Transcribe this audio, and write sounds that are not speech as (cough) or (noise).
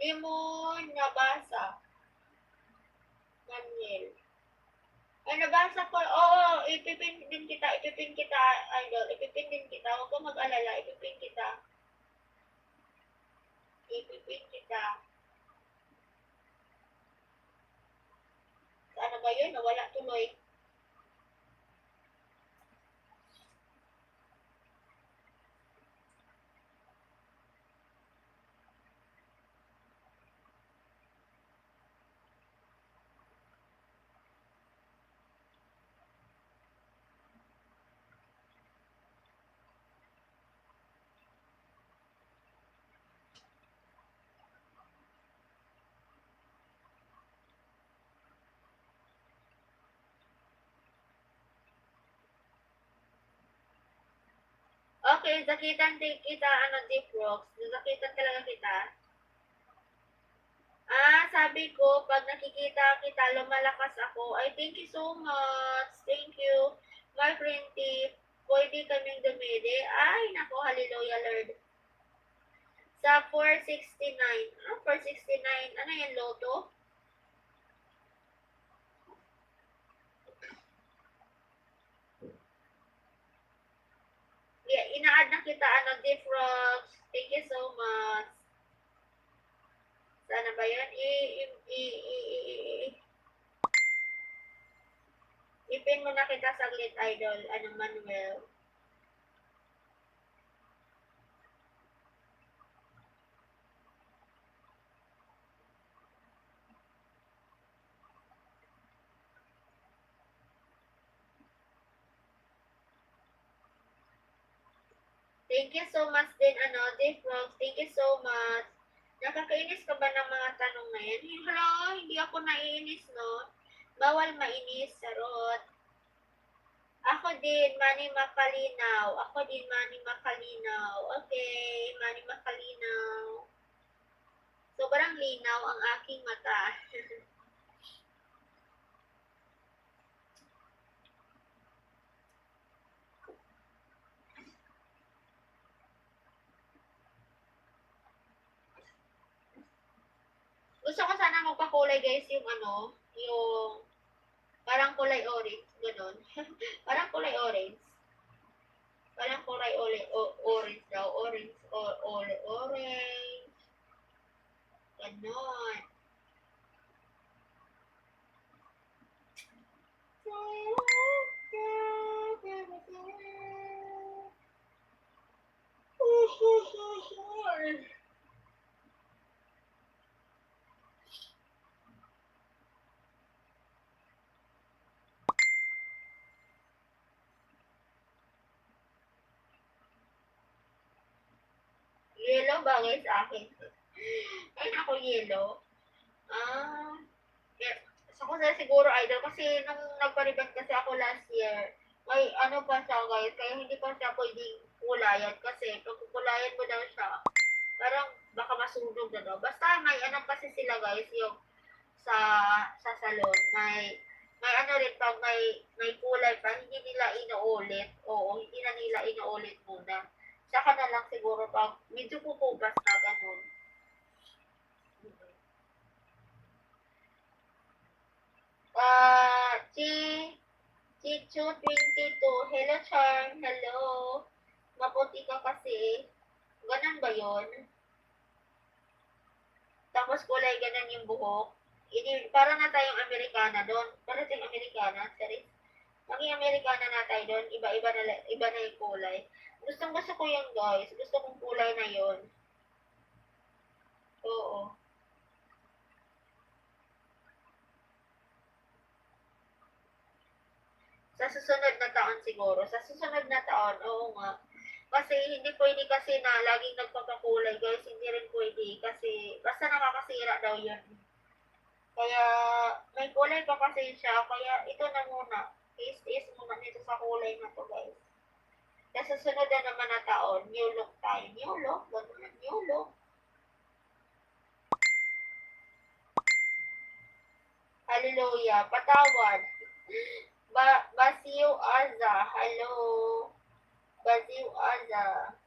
Di mo nabasa. Manuel. Ay, nabasa ko. Oo, ipipin din kita. Ipipin kita, idol. Ipipin din kita. Huwag kang mag-alala. Ipipin kita. Ipipin kita. Ano ba yun? Nawala tuloy. Okay, sakitan kita, ano, deep rocks. Sakitan talaga kita. Ah, sabi ko, pag nakikita kita, lumalakas ako. Ay, thank you so much. Thank you. My friend Tip, pwede kaming dumede. Ay, nako, hallelujah, Lord. Sa 469. Ah, 469. Ano yan, loto? Ina-add na kita, ano, Rocks. Thank you so much. Sana ba yan? I, i, i, i, i, i, i. Ipin mo na kita saglit, idol. Anong Manuel? Thank you so much din, ano, Rocks. Thank you so much. Nakakainis ka ba ng mga tanong na yan? Hello, hindi ako naiinis, no? Bawal mainis, sarot. Ako din, Manny Makalinaw. Ako din, Manny Makalinaw. Okay, Manny Makalinaw. Sobrang linaw ang aking mata. (laughs) Gusto ko sana magpakulay guys yung ano, yung parang kulay orange, ganun. (laughs) parang kulay orange. Parang kulay ole, o, orange daw, orange, o, ole, orange. Ganon. Yellow bagay sa akin. Ay, ako yellow. Ah, yeah. So, ko na siguro idol kasi nung nagpariban kasi ako last year, may ano pa siya guys, kaya hindi pa siya pwedeng kulayan kasi pag kukulayan mo daw siya, parang baka masunog na daw. Basta may ano kasi sila guys, yung sa sa salon, may may ano rin pag may may kulay pa, hindi nila inuulit. Oo, hindi na nila inuulit muna. Saka na lang siguro pag medyo kukugas na ganun. Ah, Chi, Chichu 22. Hello, Charm. Hello. Maputi ka kasi. Ganun ba yon? Tapos kulay ganun yung buhok. Hindi, para na tayong Amerikana doon. Para tayong Amerikana. Sorry. Maging Amerikana na tayo doon. Iba-iba na, iba na yung kulay. Gustong gusto ko yun, guys. Gusto kong kulay na yon. Oo. Sa susunod na taon siguro. Sa susunod na taon, oo nga. Kasi hindi pwede kasi na laging nagpapakulay, guys. Hindi rin pwede. Kasi basta nakakasira daw yun. Kaya may kulay pa kasi siya. Kaya ito na muna. Is-is muna nito sa kulay na to, guys. Sa susunod na naman na taon, new look tayo. New look? Ganun, new look. Hallelujah. Patawad. Ba Basiu Aza. Hello. Basiu Aza.